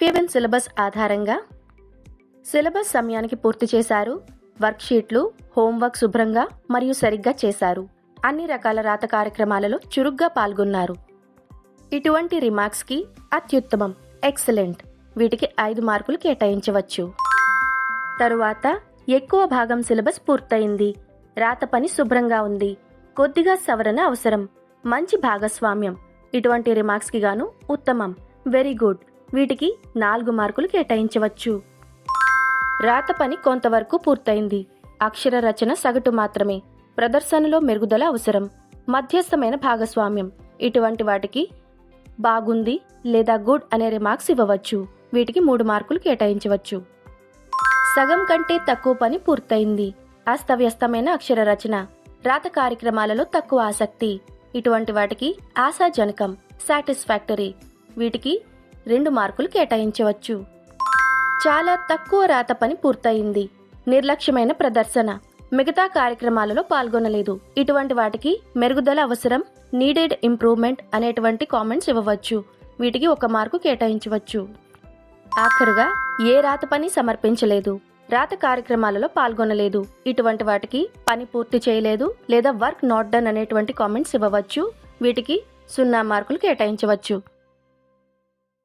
ఫీవెన్ syllabus ఆధారంగా syllabus సమయానికి పూర్తి చేశారు వర్క్షీట్లు హోంవర్క్ శుభ్రంగా మరియు సరిగ్గా చేశారు. అన్ని రకాల రాత కార్యక్రమాలలో చురుగ్గా పాల్గొన్నారు. ఇటువంటి రిమార్క్స్కి అత్యుత్తమం ఎక్సలెంట్. వీటికి ఐదు మార్కులు కేటాయించవచ్చు. తరువాత ఎక్కువ భాగం సిలబస్ పూర్తయింది. రాత పని శుభ్రంగా ఉంది. కొద్దిగా సవరణ అవసరం. మంచి భాగస్వామ్యం. ఇటువంటి రిమార్క్స్కి గాను ఉత్తమం. Very good. వీటికి నాలుగు మార్కులు కేటాయించవచ్చు. రాత పని కొంతవరకు పూర్తయింది. అక్షర రచన సగటు మాత్రమే. ప్రదర్శనలో మెరుగుదల అవసరం. మధ్యస్థమైన భాగస్వామ్యం. ఇటువంటి వాటికి బాగుంది లేదా గుడ్ అనే రిమార్క్స్ ఇవ్వవచ్చు. వీటికి మూడు మార్కులు కేటాయించవచ్చు. సగం కంటే తక్కువ పని పూర్తయింది. అస్తవ్యస్తమైన అక్షర రచన. రాత కార్యక్రమాలలో తక్కువ ఆసక్తి. ఇటువంటి వాటికి ఆశాజనకం. సాటిస్ఫాక్టరీ. వీటికి రెండు మార్కులు కేటాయించవచ్చు. చాలా తక్కువ రాత పని పూర్తయింది. నిర్లక్ష్యమైన ప్రదర్శన. మిగతా కార్యక్రమాలలో పాల్గొనలేదు. ఇటువంటి వాటికి మెరుగుదల అవసరం నీడెడ్ ఇంప్రూవ్మెంట్ అనేటువంటి కామెంట్స్ ఇవ్వవచ్చు. వీటికి ఒక మార్కు కేటాయించవచ్చు. ఆఖరుగా ఏ రాత పని సమర్పించలేదు. రాత కార్యక్రమాలలో పాల్గొనలేదు. ఇటువంటి వాటికి పని పూర్తి చేయలేదు లేదా వర్క్ నాట్ డన్ అనేటువంటి కామెంట్స్ ఇవ్వవచ్చు. వీటికి సున్నా మార్కులు కేటాయించవచ్చు.